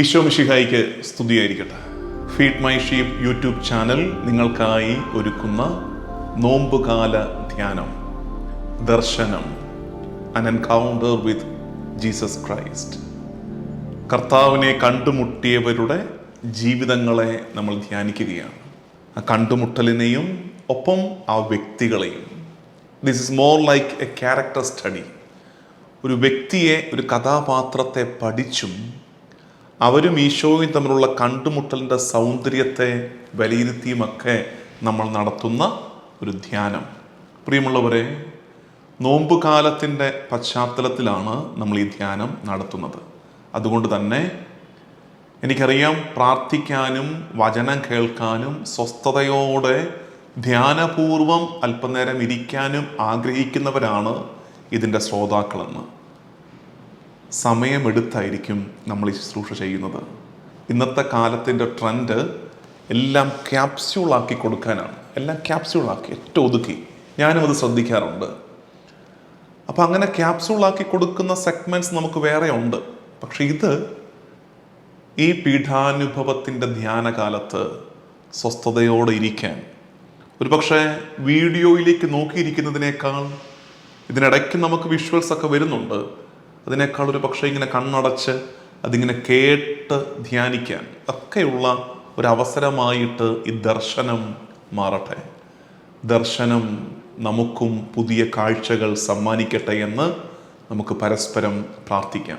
ഈശോ മിഷിഹായിക്ക് സ്തുതിയായിരിക്കട്ടെ. Feed my sheep YouTube channel നിങ്ങൾക്കായി ഒരുക്കുന്ന നോമ്പുകാല ധ്യാനം ദർശനം അൻ എൻകൗണ്ടർ വിത്ത് ജീസസ് ക്രൈസ്റ്റ് കർത്താവിനെ കണ്ടുമുട്ടിയവരുടെ ജീവിതങ്ങളെ നമ്മൾ ധ്യാനിക്കുകയാണ്. ആ കണ്ടുമുട്ടലിനെയും ഒപ്പം ആ വ്യക്തികളെയും. This is more like a character study ഒരു വ്യക്തിയെ ഒരു കഥാപാത്രത്തെ പഠിച്ചും അവരും ഈശോയും തമ്മിലുള്ള കണ്ടുമുട്ടലിന്റെ സൗന്ദര്യത്തെ വിലയിരുത്തിയുമൊക്കെ നമ്മൾ നടത്തുന്ന ഒരു ധ്യാനം. പ്രിയമുള്ളവരെ നോമ്പുകാലത്തിന്റെ പശ്ചാത്തലത്തിലാണ് നമ്മൾ ഈ ധ്യാനം നടത്തുന്നത്. അതുകൊണ്ട് തന്നെ എനിക്കറിയാം പ്രാർത്ഥിക്കാനും വചനം കേൾക്കാനും സ്വസ്ഥതയോടെ ധ്യാനപൂർവം അല്പനേരം ഇരിക്കാനും ആഗ്രഹിക്കുന്നവരാണ് ഇതിന്റെ ശ്രോതാക്കളെന്ന്. സമയമെടുത്തായിരിക്കും നമ്മൾ ഈ ശുശ്രൂഷ ചെയ്യുന്നത്. ഇന്നത്തെ കാലത്തിന്റെ ട്രെൻഡ് എല്ലാം ക്യാപ്സ്യൂളാക്കി കൊടുക്കാനാണ്. എല്ലാം ക്യാപ്സ്യൂളാക്കി ഏറ്റവും ഒതുക്കി. ഞാനും അത് ശ്രദ്ധിക്കാറുണ്ട്. അപ്പം അങ്ങനെ ക്യാപ്സ്യൂളാക്കി കൊടുക്കുന്ന സെഗ്മെന്റ്സ് നമുക്ക് വേറെ ഉണ്ട്. പക്ഷെ ഇത് ഈ പീഠാനുഭവത്തിന്റെ ധ്യാനകാലത്ത് സ്വസ്ഥതയോടെ ഇരിക്കാൻ. ഒരുപക്ഷെ വീഡിയോയിലേക്ക് നോക്കിയിരിക്കുന്നതിനേക്കാൾ ഇതിനിടയ്ക്ക് നമുക്ക് വിഷ്വൽസ് ഒക്കെ വരുന്നുണ്ട്. അതിനേക്കാൾ ഒരു പക്ഷേ ഇങ്ങനെ കണ്ണടച്ച് അതിങ്ങനെ കേട്ട് ധ്യാനിക്കാൻ ഒക്കെയുള്ള ഒരവസരമായിട്ട് ഈ ദർശനം മാറട്ടെ. ദർശനം നമുക്കും പുതിയ കാഴ്ചകൾ സമ്മാനിക്കട്ടെ എന്ന് നമുക്ക് പരസ്പരം പ്രാർത്ഥിക്കാം.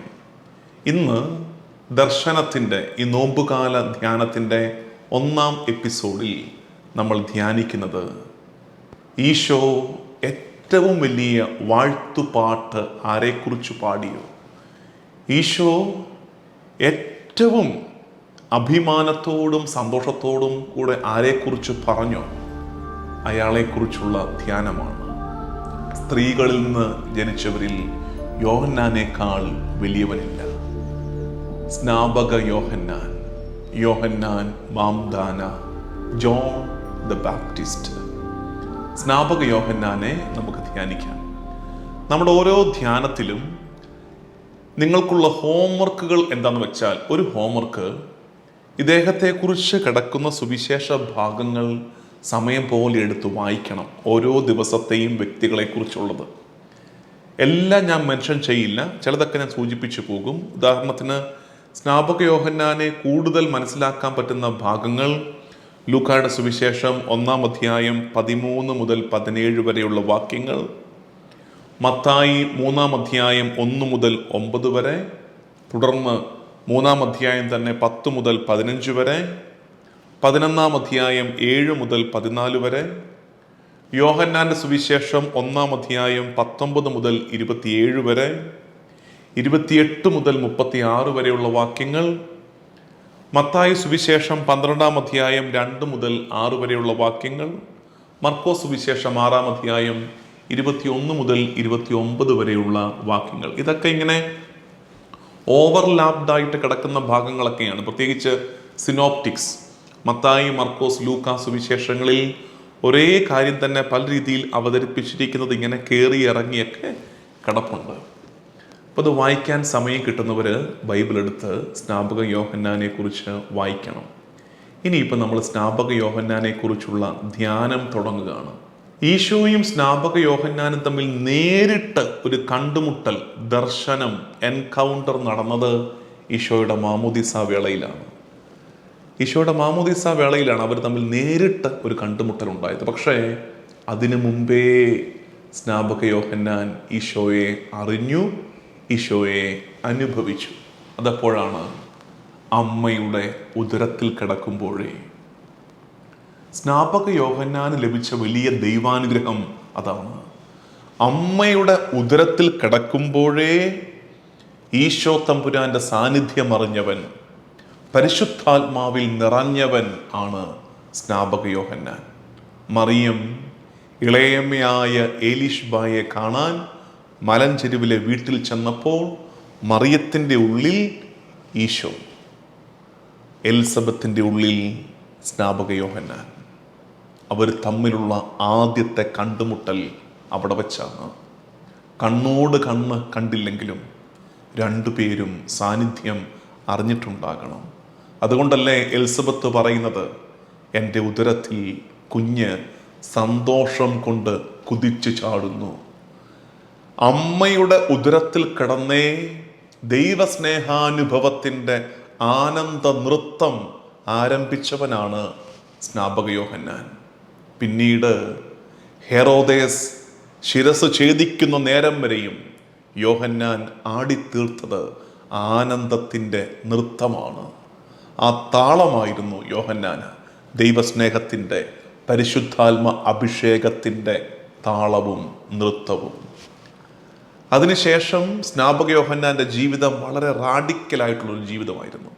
ഇന്ന് ദർശനത്തിന്റെ ഈ നോമ്പുകാല ധ്യാനത്തിന്റെ ഒന്നാം എപ്പിസോഡിൽ നമ്മൾ ധ്യാനിക്കുന്നത് ഈശോ ഏറ്റവും വലിയ വാഴ്ത്തുപാട്ട് ആരെക്കുറിച്ച് പാടിയോ? ഈശോ ഏറ്റവും അഭിമാനത്തോടും സന്തോഷത്തോടും കൂടെ ആരെക്കുറിച്ച് പറഞ്ഞോ? അയാളെക്കുറിച്ചുള്ള ധ്യാനമാണ്. സ്ത്രീകളിൽ നിന്ന് ജനിച്ചവരിൽ യോഹന്നാനേക്കാൾ വലിയവനില്ല. സ്നാപക യോഹന്നാൻ യോഹന്നാൻ മാംദാന ജോൺ ദ ബാപ്റ്റിസ്റ്റ്. സ്നാപക യോഹന്നാനെ നമുക്ക് ധ്യാനിക്കാം. നമ്മുടെ ഓരോ ധ്യാനത്തിലും നിങ്ങൾക്കുള്ള ഹോംവർക്കുകൾ എന്താണെന്ന് വെച്ചാൽ ഒരു ഹോംവർക്ക് ഇദ്ദേഹത്തെക്കുറിച്ച് കിടക്കുന്ന സുവിശേഷ ഭാഗങ്ങൾ സമയം പോലെ എടുത്ത് വായിക്കണം. ഓരോ ദിവസത്തെയും വ്യക്തികളെക്കുറിച്ചുള്ളത്. എല്ലാം ഞാൻ മെൻഷൻ ചെയ്യില്ല. ചിലതൊക്കെ ഞാൻ സൂചിപ്പിച്ചു പോകും. ഉദാഹരണത്തിന് സ്നാപക യോഹന്നാനെ കൂടുതൽ മനസ്സിലാക്കാൻ പറ്റുന്ന ഭാഗങ്ങൾ ലൂക്കായുടെ സുവിശേഷം ഒന്നാം അധ്യായം പതിമൂന്ന് മുതൽ പതിനേഴ് വരെയുള്ള വാക്യങ്ങൾ. മത്തായി മൂന്നാം അധ്യായം ഒന്ന് മുതൽ ഒമ്പത് വരെ. തുടർന്ന് മൂന്നാം അധ്യായം തന്നെ പത്ത് മുതൽ പതിനഞ്ച് വരെ. പതിനൊന്നാം അധ്യായം ഏഴ് മുതൽ പതിനാല് വരെ. യോഹന്നാന്റെ സുവിശേഷം ഒന്നാം അധ്യായം പത്തൊമ്പത് മുതൽ ഇരുപത്തിയേഴ് വരെ. ഇരുപത്തിയെട്ട് മുതൽ മുപ്പത്തി ആറ് വരെയുള്ള വാക്യങ്ങൾ. മത്തായി സുവിശേഷം പന്ത്രണ്ടാം അധ്യായം രണ്ട് മുതൽ ആറ് വരെയുള്ള വാക്യങ്ങൾ മർക്കോ സുവിശേഷം ആറാം അധ്യായം ഇരുപത്തിയൊന്ന് മുതൽ ഇരുപത്തി ഒമ്പത് വരെയുള്ള വാക്യങ്ങൾ. ഇതൊക്കെ ഇങ്ങനെ ഓവർലാപ്ഡായിട്ട് കിടക്കുന്ന ഭാഗങ്ങളൊക്കെയാണ്. പ്രത്യേകിച്ച് സിനോപ്റ്റിക്സ് മത്തായി മർക്കോസ് ലൂക്ക സുവിശേഷങ്ങളിൽ ഒരേ കാര്യം തന്നെ പല രീതിയിൽ അവതരിപ്പിച്ചിരിക്കുന്നത് ഇങ്ങനെ കയറി ഇറങ്ങിയൊക്കെ കിടപ്പുണ്ട്. അപ്പോൾ അത് വായിക്കാൻ സമയം കിട്ടുന്നവർ ബൈബിൾ എടുത്ത് സ്നാപക യോഹന്നാനെ കുറിച്ച് വായിക്കണം. ഇനിയിപ്പോൾ നമ്മൾ സ്നാപക യോഹന്നാനെ കുറിച്ചുള്ള ധ്യാനം തുടങ്ങുകയാണ്. ഈശോയും സ്നാപക യോഹന്നാനും തമ്മിൽ നേരിട്ട് ഒരു കണ്ടുമുട്ടൽ ദർശനം എൻകൗണ്ടർ നടന്നത് ഈശോയുടെ മാമുദിസ വേളയിലാണ്. ഈശോയുടെ മാമുദിസ വേളയിലാണ് അവർ തമ്മിൽ നേരിട്ട് ഒരു കണ്ടുമുട്ടൽ ഉണ്ടായത്. പക്ഷേ അതിനു മുമ്പേ സ്നാപക യോഹന്നാൻ ഈശോയെ അറിഞ്ഞു ഈശോയെ അനുഭവിച്ചു. അതപ്പോഴാണ് അമ്മയുടെ ഉദരത്തിൽ കിടക്കുമ്പോഴേ. സ്നാപക യോഹന്നാന് ലഭിച്ച വലിയ ദൈവാനുഗ്രഹം അതാണ്. അമ്മയുടെ ഉദരത്തിൽ കിടക്കുമ്പോഴേ ഈശോ തമ്പുരാന്റെ സാന്നിധ്യം അറിഞ്ഞവൻ പരിശുദ്ധാത്മാവിൽ നിറഞ്ഞവൻ ആണ് സ്നാപക യോഹന്നാൻ. മറിയം ഇളയമ്മയായ ഏലിഷ്ബായെ കാണാൻ മലഞ്ചെരുവിലെ വീട്ടിൽ ചെന്നപ്പോൾ മറിയത്തിന്റെ ഉള്ളിൽ ഈശോ എൽസബത്തിന്റെ ഉള്ളിൽ സ്നാപക യോഹന്നാൻ. അവർ തമ്മിലുള്ള ആദ്യത്തെ കണ്ടുമുട്ടൽ അവിടെ വെച്ചാണ്. കണ്ണോട് കണ്ണ് കണ്ടില്ലെങ്കിലും രണ്ടുപേരും സാന്നിധ്യം അറിഞ്ഞിട്ടുണ്ടാകണം. അതുകൊണ്ടല്ലേ എൽസബത്ത് പറയുന്നത് എന്റെ ഉദരത്തിൽ കുഞ്ഞ് സന്തോഷം കൊണ്ട് കുതിച്ചു ചാടുന്നു. അമ്മയുടെ ഉദരത്തിൽ കിടന്നേ ദൈവസ്നേഹാനുഭവത്തിന്റെ ആനന്ദ നൃത്തം ആരംഭിച്ചവനാണ് സ്നാപക യോഹന്നാൻ. പിന്നീട് ഹെറോദേസ് ശിരസ് ഛേദിക്കുന്ന നേരം വരെയും യോഹന്നാൻ ആടിത്തീർത്തത് ആനന്ദത്തിന്റെ നൃത്തമാണ്. ആ താളമായിരുന്നു യോഹന്നാൻ ദൈവസ്നേഹത്തിന്റെ പരിശുദ്ധാത്മ അഭിഷേകത്തിന്റെ താളവും നൃത്തവും. അതിനുശേഷം സ്നാപക യോഹന്നാന്റെ ജീവിതം വളരെ റാഡിക്കലായിട്ടുള്ള ഒരു ജീവിതമായിരുന്നു.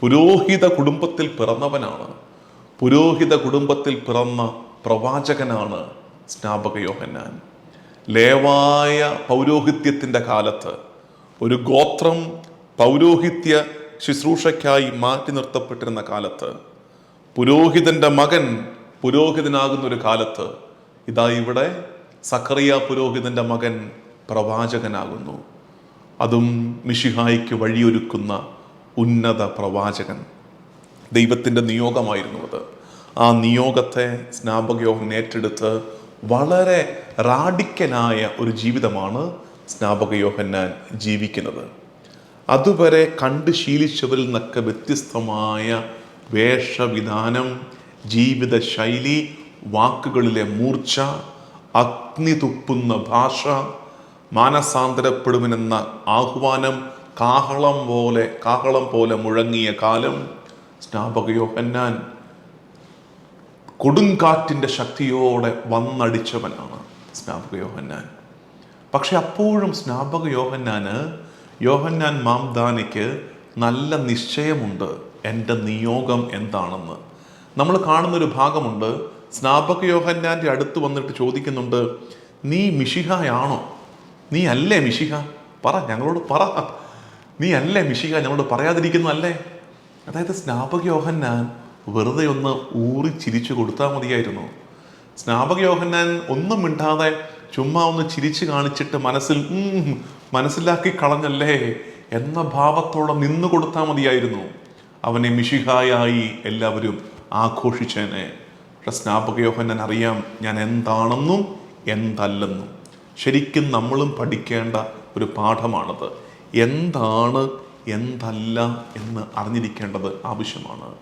പുരോഹിത കുടുംബത്തിൽ പിറന്നവനാണ്. പുരോഹിത കുടുംബത്തിൽ പിറന്ന പ്രവാചകനാണ് സ്നാപക യോഹന്നാൻ. ലേവായ പൗരോഹിത്യത്തിന്റെ കാലത്ത് ഒരു ഗോത്രം പൗരോഹിത്യ ശുശ്രൂഷയ്ക്കായി മാറ്റി നിർത്തപ്പെട്ടിരുന്ന കാലത്ത് പുരോഹിതന്റെ മകൻ പുരോഹിതനാകുന്ന ഒരു കാലത്ത് ഇതാ ഇവിടെ സക്കറിയ പുരോഹിതന്റെ മകൻ പ്രവാചകനാകുന്നു. അതും മിഷിഹായിക്ക് വഴിയൊരുക്കുന്ന ഉന്നത പ്രവാചകൻ. ദൈവത്തിന്റെ നിയോഗമായിരുന്നു അത്. ആ നിയോഗത്തെ സ്നാപകയോഗം ഏറ്റെടുത്ത് വളരെ റാഡിക്കലായ ഒരു ജീവിതമാണ് സ്നാപകയോഹന്നാൻ ജീവിക്കുന്നത്. അതുവരെ കണ്ട് ശീലിച്ചവരിൽ നിന്നൊക്കെ വ്യത്യസ്തമായ വേഷവിധാനം ജീവിത ശൈലി വാക്കുകളിലെ മൂർച്ച അഗ്നി തുപ്പുന്ന ഭാഷ മാനസാന്തരപ്പെടുമെന്ന ആഹ്വാനം കാഹളം പോലെ കാഹളം പോലെ മുഴങ്ങിയ കാലം സ്നാപക യോഹന്നാൻ കൊടുങ്കാറ്റിന്റെ ശക്തിയോടെ വന്നടിച്ചവനാണ് സ്നാപക യോഹന്നാൻ. പക്ഷെ അപ്പോഴും സ്നാപക യോഹന്നാന് യോഹന്നാൻ മാംദാനിക്ക് നല്ല നിശ്ചയമുണ്ട്. എന്റെ നിയോഗം എന്താണെന്ന്. നമ്മൾ കാണുന്നൊരു ഭാഗമുണ്ട്. സ്നാപക യോഹന്നാന്റെ അടുത്ത് വന്നിട്ട് ചോദിക്കുന്നുണ്ട് നീ മിഷിഹായാണോ നീ അല്ലേ മിഷിക പറ ഞങ്ങളോട് പറ. നീ അല്ലേ മിഷിക ഞങ്ങളോട് പറയാതിരിക്കുന്നതല്ലേ അതായത് സ്നാപക യോഹന്നാൻ വെറുതെ ഒന്ന് ഊറി ചിരിച്ചു കൊടുത്താൽ മതിയായിരുന്നു. സ്നാപക യോഹന്നാൻ ഒന്നും മിണ്ടാതെ ചുമ്മാ ഒന്ന് ചിരിച്ചു കാണിച്ചിട്ട് മനസ്സിൽ മനസ്സിലാക്കി കളഞ്ഞല്ലേ എന്ന ഭാവത്തോടെ നിന്നു കൊടുത്താൽ മതിയായിരുന്നു. അവനെ മിഷിഹായായി എല്ലാവരും ആഘോഷിച്ചേനെ. പക്ഷെ സ്നാപക യോഹന്നാൻ അറിയാം ഞാൻ എന്താണെന്നും എന്തല്ലെന്നും. ശരിക്കും നമ്മളും പഠിക്കേണ്ട ഒരു പാഠമാണത്. എന്താണ് എന്തല്ല എന്ന് അറിഞ്ഞിരിക്കേണ്ടത് ആവശ്യമാണ്.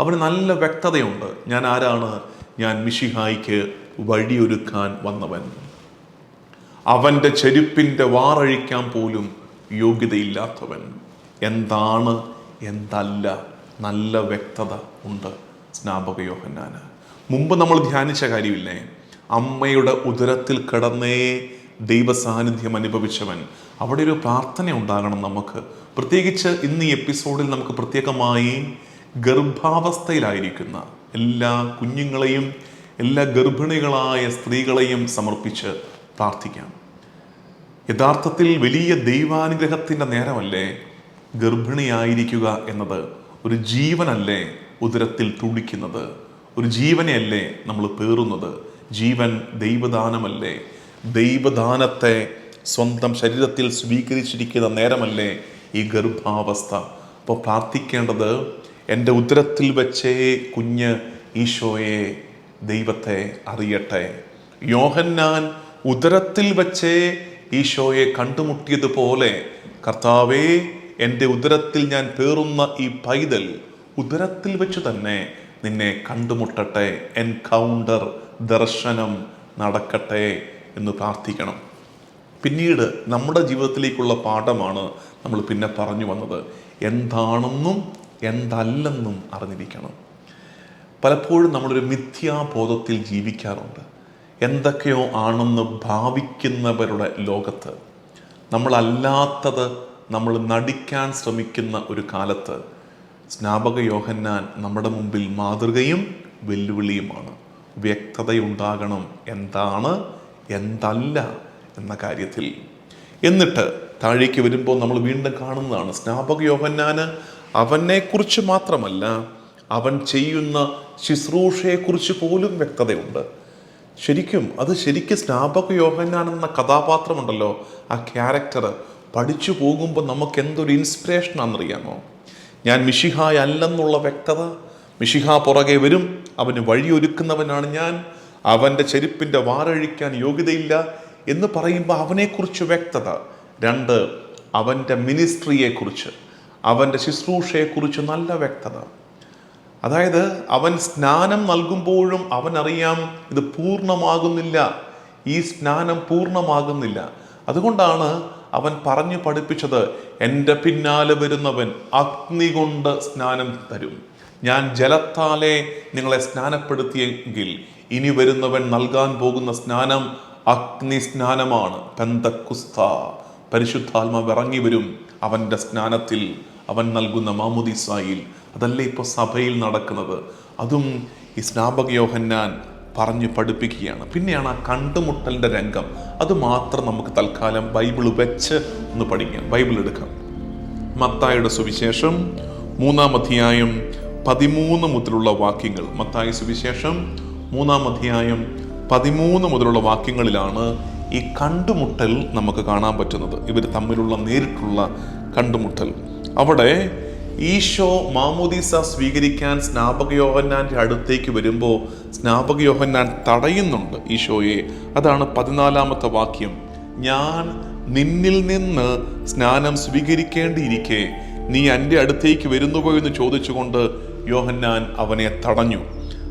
അവന് നല്ല വ്യക്തതയുണ്ട്. ഞാൻ ആരാണ്? ഞാൻ മിഷിഹായിക്ക് വഴിയൊരുക്കാൻ വന്നവൻ. അവന്റെ ചെരുപ്പിന്റെ വാറഴിക്കാൻ പോലും യോഗ്യതയില്ലാത്തവൻ. എന്താണ് എന്തല്ല നല്ല വ്യക്തത ഉണ്ട്. സ്നാപക യോഹന്നാന്. മുമ്പ് നമ്മൾ ധ്യാനിച്ച കാര്യമില്ലേ? അമ്മയുടെ ഉദരത്തിൽ കിടന്നേ ദൈവസാന്നിധ്യം അനുഭവിച്ചവൻ. അവിടെ ഒരു പ്രാർത്ഥന ഉണ്ടാകണം നമുക്ക്. പ്രത്യേകിച്ച് ഇന്ന് ഈ എപ്പിസോഡിൽ നമുക്ക് പ്രത്യേകമായി ഗർഭാവസ്ഥയിലായിരിക്കുന്ന എല്ലാ കുഞ്ഞുങ്ങളെയും എല്ലാ ഗർഭിണികളായ സ്ത്രീകളെയും സമർപ്പിച്ച് പ്രാർത്ഥിക്കാം. യഥാർത്ഥത്തിൽ വലിയ ദൈവാനുഗ്രഹത്തിന്റെ നേരമല്ലേ ഗർഭിണിയായിരിക്കുക എന്നത്? ഒരു ജീവനല്ലേ ഉദരത്തിൽ തുടിക്കുന്നത്? ഒരു ജീവനെയല്ലേ നമ്മൾ പേറുന്നത്? ജീവൻ ദൈവദാനമല്ലേ? ദൈവദാനത്തെ സ്വന്തം ശരീരത്തിൽ സ്വീകരിച്ചിരിക്കുന്ന നേരമല്ലേ ഈ ഗർഭാവസ്ഥ? അപ്പോൾ പ്രാർത്ഥിക്കേണ്ടത് എന്റെ ഉദരത്തിൽ വെച്ചേ കുഞ്ഞ് ഈശോയെ ദൈവത്തെ അറിയട്ടെ. യോഹന്നാൻ ഉദരത്തിൽ വെച്ചേ ഈശോയെ കണ്ടുമുട്ടിയതുപോലെ കർത്താവേ എന്റെ ഉദരത്തിൽ ഞാൻ പേറുന്ന ഈ പൈതൽ ഉദരത്തിൽ വെച്ച് തന്നെ നിന്നെ കണ്ടുമുട്ടട്ടെ. എൻകൗണ്ടർ ദർശനം നടക്കട്ടെ എന്ന് പ്രാർത്ഥിക്കണം. പിന്നീട് നമ്മുടെ ജീവിതത്തിലേക്കുള്ള പാഠമാണ് നമ്മൾ പിന്നെ പറഞ്ഞു വന്നത്. എന്താണെന്നും എന്തല്ലെന്നും അറിഞ്ഞിരിക്കണം. പലപ്പോഴും നമ്മളൊരു മിഥ്യാബോധത്തിൽ ജീവിക്കാറുണ്ട്. എന്തൊക്കെയോ ആണെന്ന് ഭാവിക്കുന്നവരുടെ ലോകത്ത് നമ്മളല്ലാത്തത് നമ്മൾ നടിക്കാൻ ശ്രമിക്കുന്ന ഒരു കാലത്ത് സ്നാപക യോഹന്നാൻ നമ്മുടെ മുമ്പിൽ മാതൃകയും വെല്ലുവിളിയുമാണ്. വ്യക്തതയുണ്ടാകണം. എന്താണ്? എന്തല്ല എന്ന കാര്യത്തിൽ. എന്നിട്ട് താഴേക്ക് വരുമ്പോൾ നമ്മൾ വീണ്ടും കാണുന്നതാണ്. സ്നാപക യോഹന്നാന് അവനെക്കുറിച്ച് മാത്രമല്ല അവൻ ചെയ്യുന്ന ശുശ്രൂഷയെക്കുറിച്ച് പോലും വ്യക്തതയുണ്ട്. ശരിക്കും അത് ശരിക്കും സ്നാപക യോഹന്നാൻ എന്ന കഥാപാത്രമുണ്ടല്ലോ. ആ ക്യാരക്ടർ പഠിച്ചു പോകുമ്പോൾ നമുക്ക് എന്തൊരു ഇൻസ്പിറേഷൻ ആണെന്നറിയാമോ ഞാൻ മിഷിഹായല്ലെന്നുള്ള വ്യക്തത മിഷിഹ പുറകെ വരും. അവന് വഴിയൊരുക്കുന്നവനാണ് ഞാൻ. അവന്റെ ചെരുപ്പിന്റെ വാറഴിക്കാൻ യോഗ്യതയില്ല എന്ന് പറയുമ്പോൾ അവനെക്കുറിച്ച് വ്യക്തത. രണ്ട് അവന്റെ മിനിസ്ട്രിയെക്കുറിച്ച് അവന്റെ ശുശ്രൂഷയെക്കുറിച്ച് നല്ല വ്യക്തത. അതായത് അവൻ സ്നാനം നൽകുമ്പോഴും അവൻ അറിയാം ഇത് പൂർണമാകുന്നില്ല. ഈ സ്നാനം പൂർണമാകുന്നില്ല. അതുകൊണ്ടാണ് അവൻ പറഞ്ഞു പഠിപ്പിച്ചത് എന്റെ പിന്നാലെ വരുന്നവൻ അഗ്നി കൊണ്ട് സ്നാനം തരും. ഞാൻ ജലത്താലെ നിങ്ങളെ സ്നാനപ്പെടുത്തിയെങ്കിൽ ഇനി വരുന്നവൻ നൽകാൻ പോകുന്ന സ്നാനം അഗ്നി സ്നാനമാണ് പെന്തക്കുസ്ത പരിശുദ്ധാത്മാവ് ഇറങ്ങി വരും അവന്റെ സ്നാനത്തിൽ. അവൻ നൽകുന്ന മാമുദിസായിൽ. അതല്ലേ ഇപ്പോൾ സഭയിൽ നടക്കുന്നത്? അതും ഈ സ്നാപക യോഹന്നാൻ പറഞ്ഞു പഠിപ്പിക്കുകയാണ്. പിന്നെയാണ് ആ കണ്ടുമുട്ടലിന്റെ രംഗം. അത് മാത്രം നമുക്ക് തൽക്കാലം ബൈബിൾ വെച്ച് ഒന്ന് പഠിക്കാം. ബൈബിൾ എടുക്കാം മത്തായുടെ സുവിശേഷം മൂന്നാം അധ്യായം പതിമൂന്ന് മുതലുള്ള വാക്യങ്ങൾ. മത്തായ സുവിശേഷം മൂന്നാം അധ്യായം പതിമൂന്ന് മുതലുള്ള വാക്യങ്ങളിലാണ് ഈ കണ്ടുമുട്ടൽ നമുക്ക് കാണാൻ പറ്റുന്നത്. ഇവർ തമ്മിലുള്ള നേരിട്ടുള്ള കണ്ടുമുട്ടൽ. അവിടെ ഈശോ മാമോദീസ സ്വീകരിക്കാൻ സ്നാപക യോഹന്നാന്റെ അടുത്തേക്ക് വരുമ്പോൾ സ്നാപക യോഹന്നാൻ തടയുന്നുണ്ട് ഈശോയെ. അതാണ് പതിനാലാമത്തെ വാക്യം. ഞാൻ നിന്നിൽ നിന്ന് സ്നാനം സ്വീകരിക്കേണ്ടിയിരിക്കെ. നീ എന്റെ അടുത്തേക്ക് വരുന്നുവോ? എന്ന് ചോദിച്ചുകൊണ്ട് യോഹന്നാൻ അവനെ തടഞ്ഞു.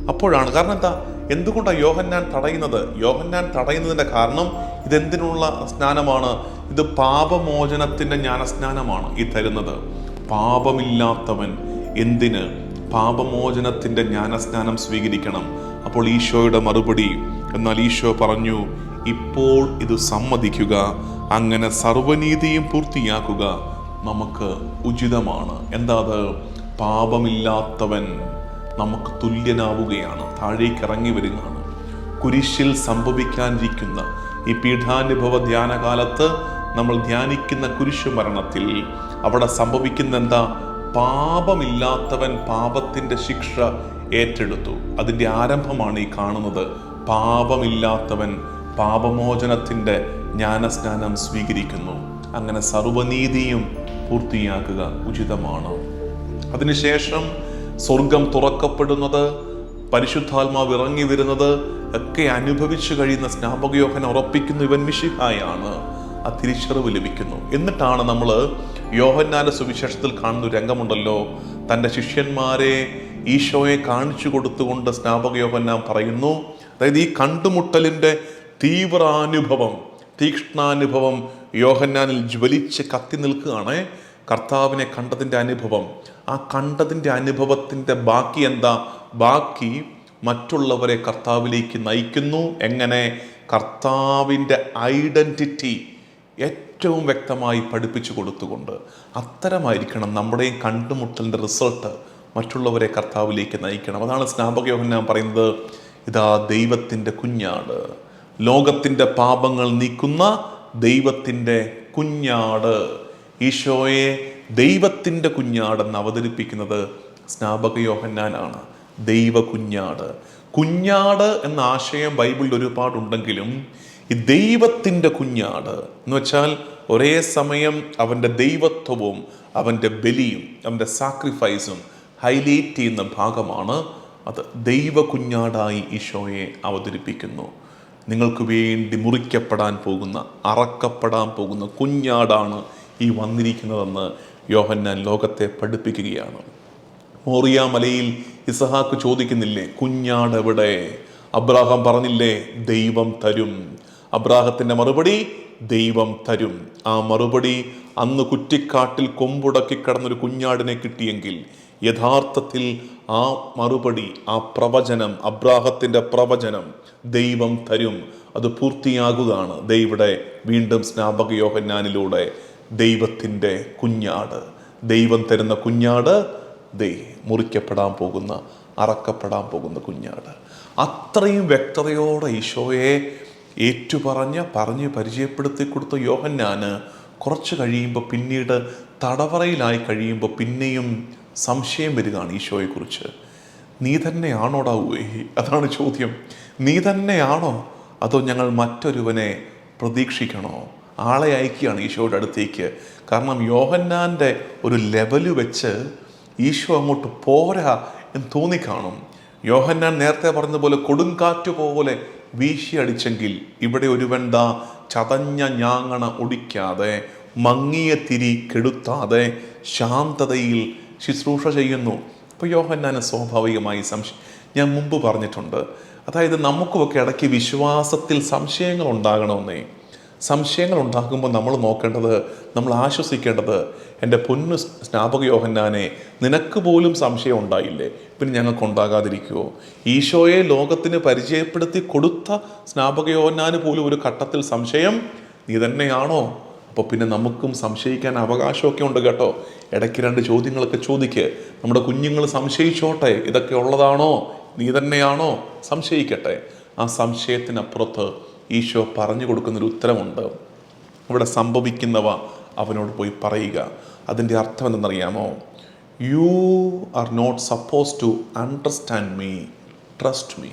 അപ്പോഴാണ് കാരണം എന്താ? എന്തുകൊണ്ടാണ് യോഹന്നാൻ തടയുന്നത്? യോഹന്നാൻ തടയുന്നതിന്റെ കാരണം ഇതെന്തിനുള്ള സ്നാനമാണ്? ഇത് പാപമോചനത്തിന്റെ ജ്ഞാനസ്നാനമാണ് ഈ തരുന്നത്. പാപമില്ലാത്തവൻ എന്തിന് പാപമോചനത്തിന്റെ ജ്ഞാനസ്നാനം സ്വീകരിക്കണം? അപ്പോൾ ഈശോയുടെ മറുപടി. എന്നാൽ ഈശോ പറഞ്ഞു ഇപ്പോൾ ഇത് സമ്മതിക്കുക അങ്ങനെ സർവനീതിയും പൂർത്തിയാക്കുക നമുക്ക് ഉചിതമാണ്. എന്താ അത്? പാപമില്ലാത്തവൻ നമുക്ക് തുല്യനാവുകയാണ് താഴേക്ക് ഇറങ്ങി വരികയാണ്. കുരിശിൽ സംഭവിക്കാനിരിക്കുന്ന ഈ പീഠാനുഭവ ധ്യാനകാലത്ത് നമ്മൾ ധ്യാനിക്കുന്ന കുരിശു മരണത്തിൽ അവിടെ സംഭവിക്കുന്ന എന്താ പാപമില്ലാത്തവൻ പാപത്തിന്റെ ശിക്ഷ ഏറ്റെടുത്തു. അതിന്റെ ആരംഭമാണ് ഈ കാണുന്നത്. പാപമില്ലാത്തവൻ പാപമോചനത്തിന്റെ ജ്ഞാനസ്നാനം സ്വീകരിക്കുന്നു. അങ്ങനെ സർവനീതിയും പൂർത്തിയാക്കുക ഉചിതമാണ്. അതിനുശേഷം സ്വർഗം തുറക്കപ്പെടുന്നത് പരിശുദ്ധാത്മാവ് ഇറങ്ങി വരുന്നത് ഒക്കെ അനുഭവിച്ചു കഴിയുന്ന സ്നാപകയോഹൻ ഉറപ്പിക്കുന്ന ഇവൻ മിഷിഹായാണ് ആ തിരിച്ചറിവ് ലഭിക്കുന്നു. എന്നിട്ടാണ് നമ്മൾ യോഹന്നാന്റെ സുവിശേഷത്തിൽ കാണുന്ന രംഗമുണ്ടല്ലോ. തന്റെ ശിഷ്യന്മാരെ ഈശോയെ കാണിച്ചു കൊടുത്തുകൊണ്ട് സ്നാപക യോഹന്നാൻ പറയുന്നു അതായത് ഈ കണ്ടുമുട്ടലിന്റെ തീവ്രാനുഭവം തീക്ഷ്ണാനുഭവം യോഹന്നാനിൽ ജ്വലിച്ച് കത്തി നിൽക്കുകയാണ്. കർത്താവിനെ കണ്ടതിന്റെ അനുഭവം. ആ കണ്ടതിന്റെ അനുഭവത്തിന്റെ ബാക്കി എന്താ? ബാക്കി മറ്റുള്ളവരെ കർത്താവിലേക്ക് നയിക്കുന്നു. എങ്ങനെ? കർത്താവിന്റെ ഐഡന്റിറ്റി ഏറ്റവും വ്യക്തമായി പഠിപ്പിച്ചു കൊടുത്തുകൊണ്ട്. അത്തരമായിരിക്കണം നമ്മുടെയും കണ്ടുമുട്ടലിന്റെ റിസൾട്ട് മറ്റുള്ളവരെ കർത്താവിലേക്ക് നയിക്കണം. അതാണ് സ്നാപക ഞാൻ പറയുന്നത് ഇതാ ദൈവത്തിന്റെ കുഞ്ഞാട്. ലോകത്തിന്റെ പാപങ്ങൾ നീക്കുന്ന ദൈവത്തിന്റെ കുഞ്ഞാട്. ഈശോയെ ദൈവത്തിന്റെ കുഞ്ഞാടെന്ന് അവതരിപ്പിക്കുന്നത് സ്നാപക യോഹന്നാനാണ്. ദൈവ കുഞ്ഞാട്. കുഞ്ഞാട് എന്ന ആശയം ബൈബിളിൽ ഒരുപാടുണ്ടെങ്കിലും ഈ ദൈവത്തിന്റെ കുഞ്ഞാട് എന്ന് വെച്ചാൽ ഒരേ സമയം അവന്റെ ദൈവത്വവും അവന്റെ ബലിയും അവന്റെ സാക്രിഫൈസും ഹൈലൈറ്റ് ചെയ്യുന്ന ഭാഗമാണ് അത്. ദൈവ കുഞ്ഞാടായി ഈശോയെ അവതരിപ്പിക്കുന്നു. നിങ്ങൾക്ക് വേണ്ടി മുറിക്കപ്പെടാൻ പോകുന്ന അറക്കപ്പെടാൻ പോകുന്ന കുഞ്ഞാടാണ് ഈ വന്നിരിക്കുന്നതെന്ന് യോഹന്നാൻ ലോകത്തെ പഠിപ്പിക്കുകയാണ്. മോറിയ മലയിൽ ഇസഹാക്ക് ചോദിക്കുന്നില്ലേ കുഞ്ഞാടെവിടെ? അബ്രാഹാം പറഞ്ഞില്ലേ ദൈവം തരും. അബ്രാഹത്തിന്റെ മറുപടി ദൈവം തരും. ആ മറുപടി അന്ന് കുറ്റിക്കാട്ടിൽ കൊമ്പുടക്കി കിടന്നൊരു കുഞ്ഞാടിനെ കിട്ടിയെങ്കിൽ യഥാർത്ഥത്തിൽ ആ മറുപടി ആ പ്രവചനം അബ്രാഹത്തിന്റെ പ്രവചനം ദൈവം തരും. അത് പൂർത്തിയാകുകയാണ്. ദൈവയുടെ വീണ്ടും സ്നാപക യോഹന്നാനിലൂടെ ദൈവത്തിന്റെ കുഞ്ഞാട്. ദൈവം തരുന്ന കുഞ്ഞാട് ദൈ മുറിക്കപ്പെടാൻ പോകുന്ന അറക്കപ്പെടാൻ പോകുന്ന കുഞ്ഞാട്. അത്രയും വ്യക്തതയോടെ ഈശോയെ ഏറ്റുപറഞ്ഞ് പറഞ്ഞ് പരിചയപ്പെടുത്തി കൊടുത്ത യോഹന്നാന് കുറച്ച് കഴിയുമ്പോൾ പിന്നീട് തടവറയിലായി കഴിയുമ്പോൾ പിന്നെയും സംശയം വരികയാണ് ഈശോയെക്കുറിച്ച്. നീ തന്നെയാണോടാ ഡാവുഹി അതാണ് ചോദ്യം. നീ തന്നെയാണോ? അതോ ഞങ്ങൾ മറ്റൊരുവനെ പ്രതീക്ഷിക്കണോ? ആളെ അയക്കുകയാണ് ഈശോയുടെ അടുത്തേക്ക്. കാരണം യോഹന്നാന്റെ ഒരു ലെവൽ വെച്ച് ഈശോ അങ്ങോട്ട് പോരാ എന്ന് തോന്നിക്കാണും. യോഹന്നാൻ നേരത്തെ പറഞ്ഞതുപോലെ കൊടുങ്കാറ്റ് പോലെ വീശിയടിച്ചെങ്കിൽ ഇവിടെ ഒരുവൻ ദാ ചതഞ്ഞ ഞാങ്ങണ ഒടിക്കാതെ മങ്ങിയ തിരി കെടുത്താതെ ശാന്തതയിൽ ശുശ്രൂഷ ചെയ്യുന്നു. അപ്പോൾ യോഹന്നാന് സ്വാഭാവികമായി സംശയം ഞാൻ മുമ്പ് പറഞ്ഞിട്ടുണ്ട്. അതായത് നമുക്കുമൊക്കെ ഇടയ്ക്ക് വിശ്വാസത്തിൽ സംശയങ്ങൾ ഉണ്ടാകണമെന്നേ. സംശയങ്ങൾ ഉണ്ടാകുമ്പോൾ നമ്മൾ നോക്കേണ്ടത് നമ്മൾ ആശ്വസിക്കേണ്ടത് എന്റെ പൊന്നു സ്നാപക യോഹന്നാനെ നിനക്ക് പോലും സംശയം ഉണ്ടായില്ലേ? പിന്നെ ഞങ്ങൾക്ക് ഉണ്ടാകാതിരിക്കുമോ ഈശോയെ ലോകത്തിന് പരിചയപ്പെടുത്തി കൊടുത്ത സ്നാപക യോഹന്നാന് പോലും ഒരു ഘട്ടത്തിൽ സംശയം നീ തന്നെയാണോ? അപ്പോൾ പിന്നെ നമുക്കും സംശയിക്കാൻ അവകാശമൊക്കെ ഉണ്ട് കേട്ടോ. ഇടയ്ക്ക് രണ്ട് ചോദ്യങ്ങളൊക്കെ ചോദിക്ക്. നമ്മുടെ കുഞ്ഞുങ്ങൾ സംശയിച്ചോട്ടെ ഇതൊക്കെ ഉള്ളതാണോ? നീ തന്നെയാണോ? സംശയിക്കട്ടെ. ആ സംശയത്തിനപ്പുറത്ത് ഈശോ പറഞ്ഞു കൊടുക്കുന്നൊരു ഉത്തരമുണ്ട്. ഇവിടെ സംഭവിക്കുന്നവ അവനോട് പോയി പറയുക. അതിന്റെ അർത്ഥം എന്തെന്നറിയാമോ? You are not suppose to understand me trust me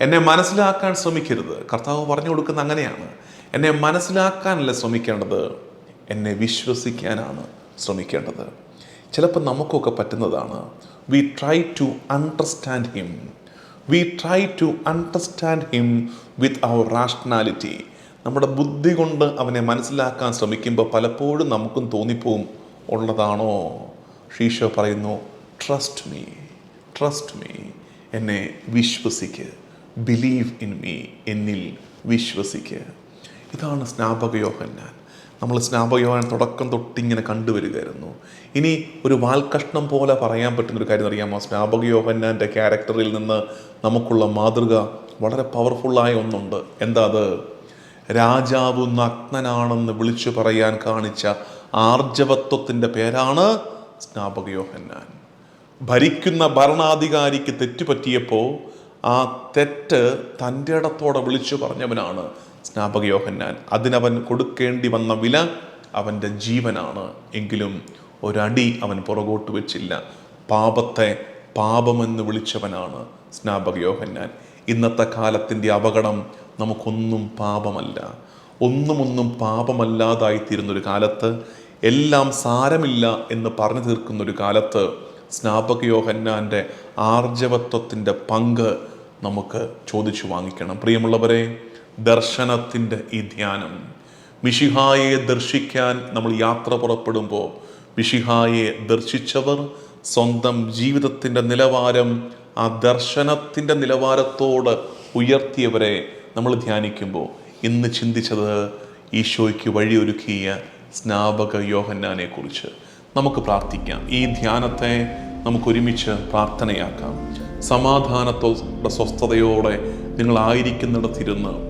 എന്നെ മനസ്സിലാക്കാൻ ശ്രമിക്കരുത്. കർത്താവ് പറഞ്ഞു കൊടുക്കുന്ന അങ്ങനെയാണ്. എന്നെ മനസ്സിലാക്കാനല്ല ശ്രമിക്കേണ്ടത്. എന്നെ വിശ്വസിക്കാനാണ് ശ്രമിക്കേണ്ടത്. ചിലപ്പോൾ നമുക്കൊക്കെ പറ്റുന്നതാണ്. We try to understand him we try to understand him with our rationality നമ്മുടെ ബുദ്ധി കൊണ്ട് അവനെ മനസ്സിലാക്കാൻ ശ്രമിക്കുമ്പോൾ പലപ്പോഴും നമുക്കും തോന്നിപ്പോവും ഉള്ളതാണോ? ഷീഷോ പറയുന്നു ട്രസ്റ്റ് മീ ട്രസ്റ്റ് മീ എന്നെ വിശ്വസിക്ക്. ബിലീവ് ഇൻ മീ എന്നിൽ വിശ്വസിക്ക്. ഇതാണ് സ്നാപകയോഹൻ യോഹന്നാൻ നമ്മൾ സ്നാപകയോഹൻ തുടക്കം തൊട്ടിങ്ങനെ കണ്ടുവരികയായിരുന്നു. ഇനി ഒരു വാൽക്കഷ്ണം പോലെ പറയാൻ പറ്റുന്ന ഒരു കാര്യം അറിയാമോ? സ്നാപക യോഹന്നാന്റെ ക്യാരക്ടറിൽ നിന്ന് നമുക്കുള്ള മാതൃക വളരെ പവർഫുള്ളായ ഒന്നുണ്ട്. എന്താ അത്? രാജാവ് നഗ്നനാണെന്ന് വിളിച്ചു പറയാൻ കാണിച്ച ആർജവത്വത്തിന്റെ പേരാണ് സ്നാപക യോഹന്നാൻ ഭരിക്കുന്ന ഭരണാധികാരിക്ക് തെറ്റുപറ്റിയപ്പോൾ ആ തെറ്റ് തന്റെ ഇടത്തോടെ വിളിച്ചു പറഞ്ഞവനാണ് സ്നാപക യോഹന്നാൻ. അതിനവൻ കൊടുക്കേണ്ടി വന്ന വില അവന്റെ ജീവനാണ്. എങ്കിലും ഒരടി അവൻ പുറകോട്ട് വെച്ചില്ല. പാപത്തെ പാപമെന്ന് വിളിച്ചവനാണ് സ്നാപക യോഹന്നാൻ. ഇന്നത്തെ കാലത്തിന്റെ അപകടം നമുക്കൊന്നും പാപമല്ല. ഒന്നുമൊന്നും ഒന്നും പാപമല്ലാതായിത്തീരുന്നൊരു കാലത്ത് എല്ലാം സാരമില്ല എന്ന് പറഞ്ഞു തീർക്കുന്നൊരു കാലത്ത് സ്നാപക യോഹന്നാന്റെ ആർജവത്വത്തിന്റെ പങ്ക് നമുക്ക് ചോദിച്ചു വാങ്ങിക്കണം. പ്രിയമുള്ളവരെ ദർശനത്തിന്റെ ഈ ധ്യാനം. മിഷിഹായെ ദർശിക്കാൻ നമ്മൾ യാത്ര പുറപ്പെടുമ്പോൾ മിഷിഹായെ ദർശിച്ചവർ സ്വന്തം ജീവിതത്തിന്റെ നിലവാരം ആ ദർശനത്തിന്റെ നിലവാരത്തോട് ഉയർത്തിയവരെ നമ്മൾ ധ്യാനിക്കുമ്പോൾ ഇന്ന് ചിന്തിച്ചത് ഈശോയ്ക്ക് വഴിയൊരുക്കിയ സ്നാപക യോഹന്നാനെ കുറിച്ച് നമുക്ക് പ്രാർത്ഥിക്കാം. ഈ ധ്യാനത്തെ നമുക്ക് ഒരുമിച്ച് പ്രാർത്ഥനയാക്കാം. സമാധാനത്തോടെ സ്വസ്ഥതയോടെ നിങ്ങളായിരിക്കുന്നിടത്തിരുന്ന്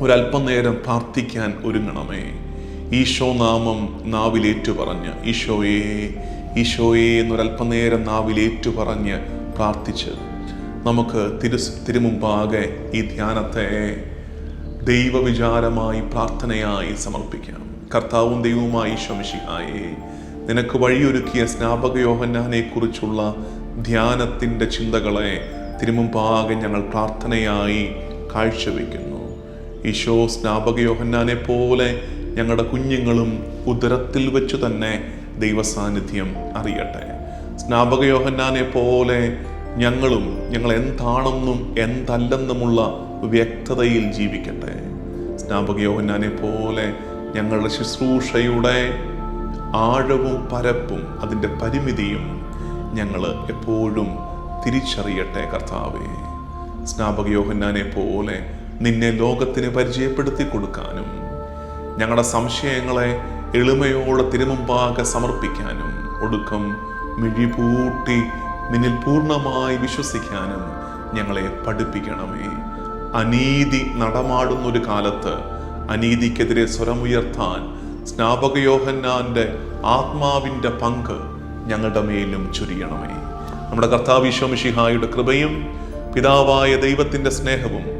ഒരല്പം നേരം പ്രാർത്ഥിക്കാൻ ഒരുങ്ങണമേ. ഈശോ നാമം നാവിലേറ്റു പറഞ്ഞ് ഈശോയെ ഈശോയെ എന്നൊരല്പനേരം നാവിലേറ്റു പറഞ്ഞ് പ്രാർത്ഥിച്ച് നമുക്ക് തിരു തിരുമുമ്പാകെ ഈ ധ്യാനത്തെ ദൈവവിചാരമായി പ്രാർത്ഥനയായി സമർപ്പിക്കാം. കർത്താവും ദൈവവുമായി ശമിഷിഹായേ നിനക്ക് വഴിയൊരുക്കിയ സ്നാപക യോഹന്നാനെ കുറിച്ചുള്ള ധ്യാനത്തിന്റെ ചിന്തകളെ തിരുമുമ്പാകെ ഞങ്ങൾ പ്രാർത്ഥനയായി കാഴ്ചവെക്കുന്നു. ഈശോ സ്നാപക യോഹന്നാനെ പോലെ ഞങ്ങളുടെ കുഞ്ഞുങ്ങളും ഉദരത്തിൽ വെച്ച് തന്നെ ദൈവസാന്നിധ്യം അറിയട്ടെ. സ്നാപക യോഹന്നാനെ പോലെ ഞങ്ങളും ഞങ്ങൾ എന്താണെന്നും എന്തല്ലെന്നുമുള്ള വ്യക്തതയിൽ ജീവിക്കട്ടെ. സ്നാപക യോഹന്നാനെ പോലെ ഞങ്ങളുടെ ശുശ്രൂഷയുടെ ആഴവും പരപ്പും അതിന്റെ പരിമിതിയും ഞങ്ങൾ എപ്പോഴും തിരിച്ചറിയട്ടെ കർത്താവേ. സ്നാപക യോഹന്നാനെ പോലെ നിന്നെ ലോകത്തിന് പരിചയപ്പെടുത്തി കൊടുക്കാനും ഞങ്ങളുടെ സംശയങ്ങളെ എളിമയോടെ തിരുമുമ്പാകെ സമർപ്പിക്കാനും ഒടുക്കം മിഴിപൂട്ടി നിന്നിൽ പൂർണമായി വിശ്വസിക്കാനും ഞങ്ങളെ പഠിപ്പിക്കണമേ. അനീതി നടമാടുന്ന ഒരു കാലത്ത് അനീതിക്കെതിരെ സ്വരമുയർത്താൻ സ്നാപക യോഹന്നാന്റെ ആത്മാവിന്റെ പങ്ക് ഞങ്ങളുടെ മേലും ചുരിയണമേ. നമ്മുടെ കർത്താവിശ്വമിഷിഹായുടെ കൃപയും പിതാവായ ദൈവത്തിന്റെ സ്നേഹവും